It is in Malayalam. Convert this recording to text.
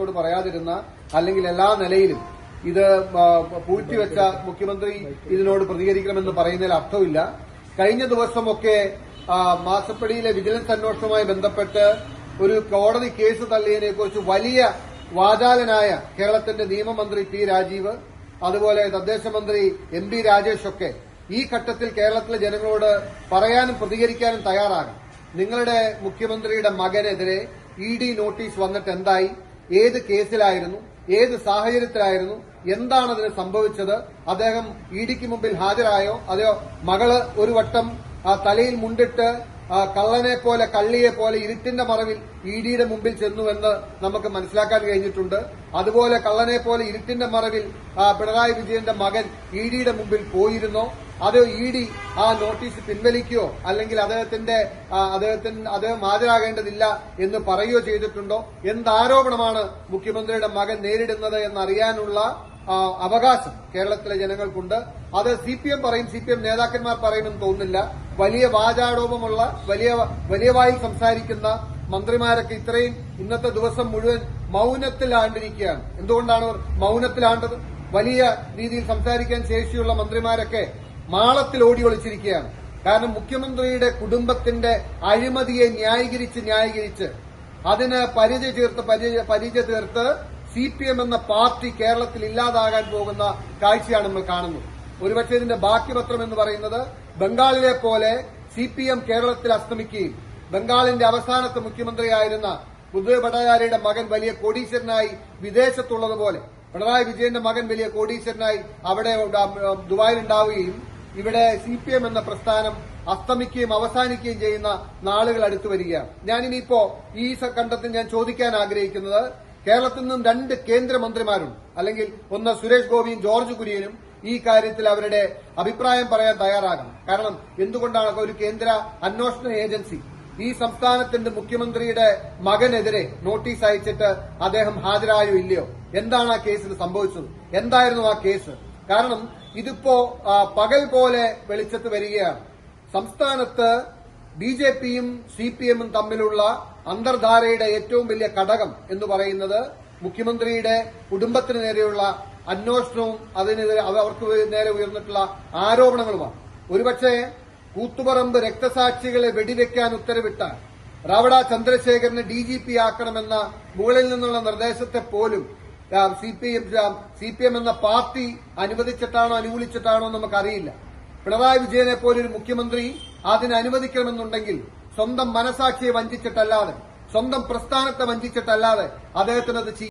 മാധ്യമങ്ങളോട് പറയാതിരുന്ന അല്ലെങ്കിൽ എല്ലാ നിലയിലും ഇത് പൂഴ്ത്തിവെച്ച മുഖ്യമന്ത്രി ഇതിനോട് പ്രതികരിക്കണമെന്ന് പറയുന്നതിൽ അർത്ഥമില്ല. കഴിഞ്ഞ ദിവസമൊക്കെ മാസപ്പടിയിലെ വിജിലൻസ് അന്വേഷണവുമായി ബന്ധപ്പെട്ട് ഒരു കോടതി കേസ് തള്ളിയതിനെ കുറിച്ച് വലിയ വാചാലനായ കേരളത്തിന്റെ നിയമമന്ത്രി പി രാജീവ് അതുപോലെ തദ്ദേശമന്ത്രി എം പി രാജേഷ് ഒക്കെ ഈ ഘട്ടത്തിൽ കേരളത്തിലെ ജനങ്ങളോട് പറയാനും പ്രതികരിക്കാനും തയ്യാറാകും നിങ്ങളുടെ മുഖ്യമന്ത്രിയുടെ മകനെതിരെ ഇ ഡി നോട്ടീസ് വന്നിട്ട് എന്തായി? ഏത് കേസിലായിരുന്നു ഏത് സാഹചര്യത്തിലായിരുന്നു എന്താണ് അതിന് സംഭവിച്ചത് അദ്ദേഹം ഇ ഡിക്ക് മുമ്പിൽ ഹാജരായോ അതെയോ മകൾ ഒരു വട്ടം തലയിൽ മുണ്ടിട്ട് കള്ളനെ പോലെ കള്ളിയെ പോലെ ഇരുട്ടിന്റെ മറവിൽ ഇ ഡിയുടെ മുമ്പിൽ ചെന്നുവെന്ന് നമുക്ക് മനസ്സിലാക്കാൻ കഴിഞ്ഞിട്ടുണ്ട്. അതുപോലെ കള്ളനെ പോലെ ഇരുട്ടിന്റെ മറവിൽ പിണറായി വിജയന്റെ മകൻ ഇ ഡിയുടെ മുമ്പിൽ പോയിരുന്നോ. അതോ ഇ ഡി ആ നോട്ടീസ് പിൻവലിക്കുകയോ അല്ലെങ്കിൽ അദ്ദേഹത്തിന്റെ അദ്ദേഹത്തിന് അദ്ദേഹം ഹാജരാകേണ്ടതില്ല എന്ന് പറയുകയോ ചെയ്തിട്ടുണ്ടോ? എന്താരോപണമാണ് മുഖ്യമന്ത്രിയുടെ മകൻ നേരിടുന്നത് എന്നറിയാനുള്ള അവകാശം കേരളത്തിലെ ജനങ്ങൾക്കുണ്ട്. അത് സി പി എം പറയും സി പി എം നേതാക്കന്മാർ പറയുമെന്ന് തോന്നുന്നില്ല. വലിയ വാചാടോപമുള്ള വലിയ വലിയ വായിൽ സംസാരിക്കുന്ന മന്ത്രിമാരൊക്കെ ഇത്രയും ഇന്നത്തെ ദിവസം മുഴുവൻ മൌനത്തിലാണ്ടിരിക്കുകയാണ് എന്തുകൊണ്ടാണ് അവർ മൌനത്തിലാണ്ടത് വലിയ രീതിയിൽ സംസാരിക്കാൻ ശേഷിയുള്ള മന്ത്രിമാരൊക്കെ മാളത്തിൽ ഓടി ഒളിച്ചിരിക്കുകയാണ്. കാരണം മുഖ്യമന്ത്രിയുടെ കുടുംബത്തിന്റെ അഴിമതിയെ ന്യായീകരിച്ച് ന്യായീകരിച്ച് അതിന് പരിചയ ചേർത്ത് പരിചയ തീർത്ത് സി പി എം എന്ന പാർട്ടി കേരളത്തിൽ ഇല്ലാതാകാൻ പോകുന്ന കാഴ്ചയാണ് നമ്മൾ കാണുന്നത്. ഒരുപക്ഷെ ഇതിന്റെ ബാക്കി പത്രം എന്ന് പറയുന്നത് ബംഗാളിലെ പോലെ സി പി എം കേരളത്തിൽ അസ്തമിക്കുകയും ബംഗാളിന്റെ അവസാനത്തെ മുഖ്യമന്ത്രിയായിരുന്ന ബുദ്ധ ഭട്ടാചാര്യയുടെ മകൻ വലിയ കോടീശ്വരനായി വിദേശത്തുള്ളതുപോലെ. പിണറായി വിജയന്റെ മകൻ വലിയ കോടീശ്വരനായി അവിടെ ദുബായിൽ ഉണ്ടാവുകയും ഇവിടെ സി പി എം എന്ന പ്രസ്ഥാനം അസ്തമിക്കുകയും അവസാനിക്കുകയും ചെയ്യുന്ന നാളുകൾ അടുത്തു വരികയാണ്. ഞാനിനിയിപ്പോ ഈ കണ്ടത്തിൽ ഞാൻ ചോദിക്കാൻ ആഗ്രഹിക്കുന്നത് കേരളത്തിൽ നിന്നും രണ്ട് കേന്ദ്രമന്ത്രിമാരുണ്ട്. അല്ലെങ്കിൽ ഒന്ന് സുരേഷ് ഗോപിയും ജോർജ് കുര്യനും ഈ കാര്യത്തിൽ അവരുടെ അഭിപ്രായം പറയാൻ തയ്യാറാകണം. കാരണം എന്തുകൊണ്ടാണ് ഒരു കേന്ദ്ര അന്വേഷണ ഏജൻസി ഈ സംസ്ഥാനത്തിന്റെ മുഖ്യമന്ത്രിയുടെ മകനെതിരെ നോട്ടീസ് അയച്ചിട്ട് അദ്ദേഹം ഹാജരായോ ഇല്ലയോ? എന്താണ് ആ കേസിൽ സംഭവിച്ചത്? എന്തായിരുന്നു ആ കേസ്? കാരണം ഇതിപ്പോ പകൽ പോലെ വെളിച്ചത്ത് വരികയാണ്. സംസ്ഥാനത്ത് ബി ജെ പിയും സി പി എമ്മും തമ്മിലുള്ള അന്തർധാരയുടെ ഏറ്റവും വലിയ ഘടകം എന്ന് പറയുന്നത് മുഖ്യമന്ത്രിയുടെ കുടുംബത്തിന് നേരെയുള്ള അന്വേഷണവും അതിനെതിരെ അവർക്ക് നേരെ ഉയർന്നിട്ടുള്ള ആരോപണങ്ങളുമാണ്. ഒരുപക്ഷെ കൂത്തുപറമ്പ് രക്തസാക്ഷികളെ വെടിവെക്കാൻ ഉത്തരവിട്ട റവട ചന്ദ്രശേഖരനെ ഡി ജി പി ആക്കണമെന്ന മുകളിൽ നിന്നുള്ള നിർദ്ദേശത്തെ പോലും C P M C P M എന്ന പാർട്ടി അനുവദിച്ചിട്ടാണോ അനുകൂലിച്ചിട്ടാണോ നമുക്കറിയില്ല. പിണറായി വിജയനെ പോലൊരു മുഖ്യമന്ത്രി അതിന് അനുവദിക്കണമെന്നുണ്ടെങ്കിൽ സ്വന്തം മനസാക്ഷിയെ വഞ്ചിച്ചിട്ടല്ലാതെ സ്വന്തം പ്രസ്ഥാനത്തെ വഞ്ചിച്ചിട്ടല്ലാതെ അദ്ദേഹത്തിനത്